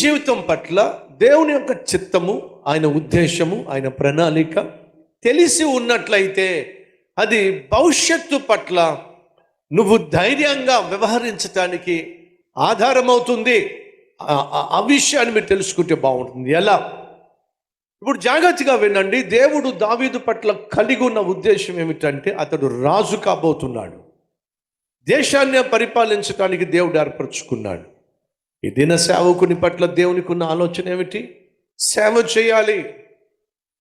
జీవితం పట్ల దేవుని యొక్క చిత్తము ఆయన ఉద్దేశము ఆయన ప్రణాళిక తెలిసి ఉన్నట్లయితే అది భవిష్యత్తు పట్ల నువ్వు ధైర్యంగా వ్యవహరించటానికి ఆధారమవుతుంది. ఆ- విషయాన్ని మీరు తెలుసుకుంటే బాగుంటుంది. ఎలా? ఇప్పుడు జాగ్రత్తగా వినండి. దేవుడు దావీదు పట్ల కలిగి ఉన్న ఉద్దేశం ఏమిటంటే అతడు రాజు కాబోతున్నాడు. దేశాన్ని పరిపాలించడానికి దేవుడు ఏర్పరచుకున్నాడు. ఈ దిన సేవకుని పట్ల దేవునికి ఉన్న ఆలోచన ఏమిటి? సేవ చేయాలి.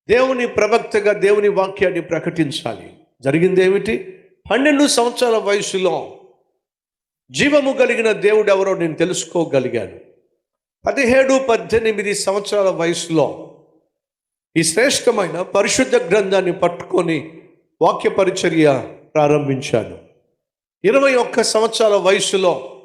దేవుని ప్రవక్తగా దేవుని వాక్యాన్ని ప్రకటించాలి. జరిగింది ఏమిటి? పన్నెండు సంవత్సరాల వయసులో జీవము కలిగిన దేవుడు ఎవరో నేను తెలుసుకోగలిగాను. పదిహేడు పద్దెనిమిది సంవత్సరాల వయసులో ఈ శ్రేష్టమైన పరిశుద్ధ గ్రంథాన్ని పట్టుకొని వాక్య పరిచర్య ప్రారంభించాను. ఇరవై ఒక్క సంవత్సరాల వయసులో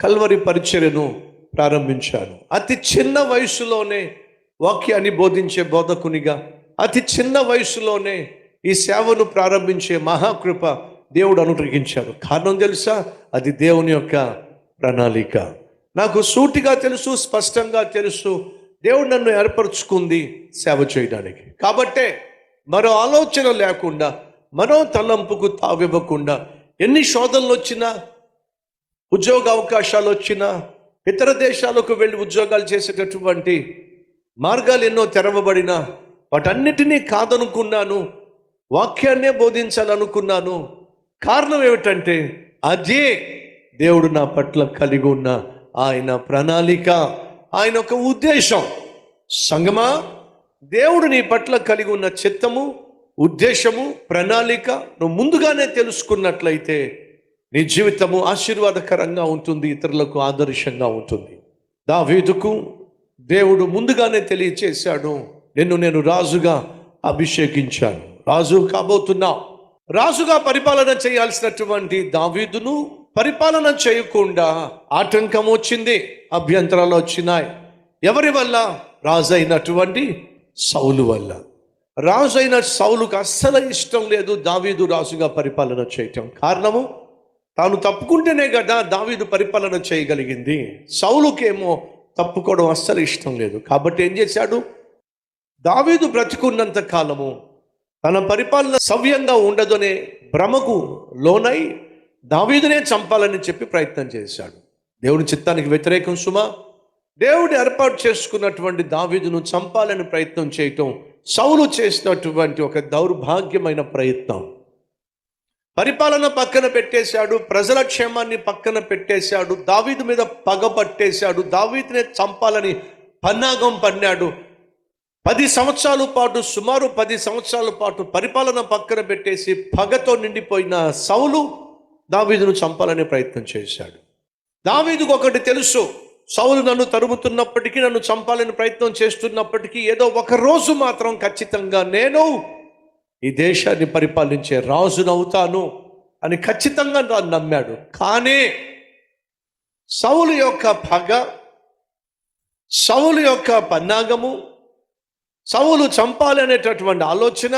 కల్వరి పరిచర్యను ప్రారంభించాను. అతి చిన్న వయసులోనే వాక్యాన్ని బోధించే బోధకునిగా అతి చిన్న వయసులోనే ఈ సేవను ప్రారంభించే మహాకృప దేవుడు అనుగ్రహించాడు. కారణం తెలుసా? అది దేవుని యొక్క ప్రణాళిక. నాకు సూటిగా తెలుసు స్పష్టంగా తెలుసు. దేవుడు నన్ను ఏర్పరచుకుంది సేవ చేయడానికి. కాబట్టే మరో ఆలోచన లేకుండా మరో తలంపుకు తావివ్వకుండా ఎన్ని శోధనలు వచ్చినా ఉద్యోగ అవకాశాలు వచ్చినా ఇతర దేశాలకు వెళ్ళి ఉద్యోగాలు చేసేటటువంటి మార్గాలు ఎన్నో తెరవబడినా వాటన్నిటినీ కాదనుకున్నాను వాక్యాన్నే బోధించాలనుకున్నాను. కారణం ఏమిటంటే అదే దేవుడు నా పట్ల కలిగి ఉన్న ఆయన ప్రణాళిక ఆయన ఒక ఉద్దేశం. సంగమా దేవుడు నీ పట్ల కలిగి ఉన్న చిత్తము ఉద్దేశము ప్రణాళిక నువ్వు ముందుగానే తెలుసుకున్నట్లయితే నీ జీవితము ఆశీర్వాదకరంగా ఉంటుంది ఇతరులకు ఆదర్శంగా ఉంటుంది. దావీదుకు దేవుడు ముందుగానే తెలియచేశాడు నిన్ను నేను రాజుగా అభిషేకించాను. రాజు కాబోతున్నావు రాజుగా పరిపాలన చేయాల్సినటువంటి దావీదును పరిపాలన చేయకుండా ఆటంకం వచ్చింది అభ్యంతరాలు వచ్చినాయి. ఎవరి వల్ల? రాజు అయినటువంటి సౌలు వల్ల. రాజు అయిన సౌలుకు అస్సలు ఇష్టం లేదు దావీదు రాజుగా పరిపాలన చేయటం. కారణము? తాను తప్పుకుంటేనే కదా దావీదు పరిపాలన చేయగలిగింది. సౌలుకేమో తప్పుకోవడం అస్సలు ఇష్టం లేదు. కాబట్టి ఏం చేశాడు? దావీదు బ్రతికున్నంత కాలము తన పరిపాలన సవ్యంగా ఉండదనే భ్రమకు లోనై దావీదునే చంపాలని చెప్పి ప్రయత్నం చేశాడు. దేవుడి చిత్తానికి వ్యతిరేకం సుమా. దేవుడు ఏర్పాటు చేసుకున్నటువంటి దావీదును చంపాలని ప్రయత్నం చేయటం సౌలు చేసినటువంటి ఒక దౌర్భాగ్యమైన ప్రయత్నం. పరిపాలన పక్కన పెట్టేశాడు ప్రజల క్షేమాన్ని పక్కన పెట్టేశాడు దావీదు మీద పగ పట్టేశాడు దావీదునే చంపాలని పన్నాగం పన్నాడు. పది సంవత్సరాల పాటు సుమారు పది సంవత్సరాల పాటు పరిపాలన పక్కన పెట్టేసి పగతో నిండిపోయిన సౌలు దావీదును చంపాలనే ప్రయత్నం చేశాడు. దావీదుకు ఒకటి తెలుసు సౌలు నన్ను తరుముతున్నప్పటికీ నన్ను చంపాలని ప్రయత్నం చేస్తున్నప్పటికీ ఏదో ఒక రోజు మాత్రం ఖచ్చితంగా నేను ఈ దేశాన్ని పరిపాలించే రాజునవుతాను అని ఖచ్చితంగా నన్ను నమ్మాడు. కానీ సౌలు యొక్క పగ సౌలు యొక్క పన్నాగము సౌలు చంపాలి అనేటటువంటి ఆలోచన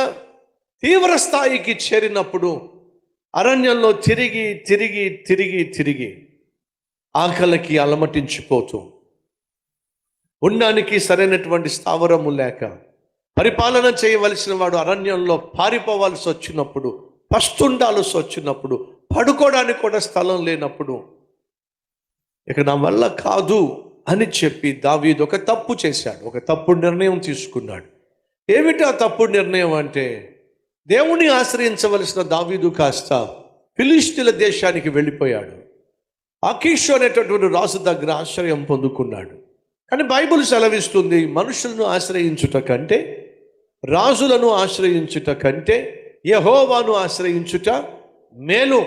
తీవ్ర స్థాయికి చేరినప్పుడు అరణ్యంలో తిరిగి తిరిగి తిరిగి తిరిగి ఆకలికి అలమటించిపోతూ ఉండడానికి సరైనటువంటి స్థావరము లేక పరిపాలన చేయవలసిన వాడు అరణ్యంలో పారిపోవాల్సి వచ్చినప్పుడు పస్తుండాల్సి వచ్చినప్పుడు పడుకోవడానికి కూడా స్థలం లేనప్పుడు ఇక నా వల్ల కాదు అని చెప్పి దావీదు ఒక తప్పు చేశాడు ఒక తప్పుడు నిర్ణయం తీసుకున్నాడు. ఏమిటి ఆ తప్పుడు నిర్ణయం అంటే? దేవుని ఆశ్రయించవలసిన దావీదు కాస్త ఫిలిస్తీన్ల దేశానికి వెళ్ళిపోయాడు. అకీషు అనేటటువంటి రాజు దగ్గర ఆశ్రయం పొందుకున్నాడు. కానీ బైబిల్ సెలవిస్తుంది మనుషులను ఆశ్రయించుట కంటే రాజులను ఆశ్రయించుట కంటే యహోవాను ఆశ్రయించుట మేలు.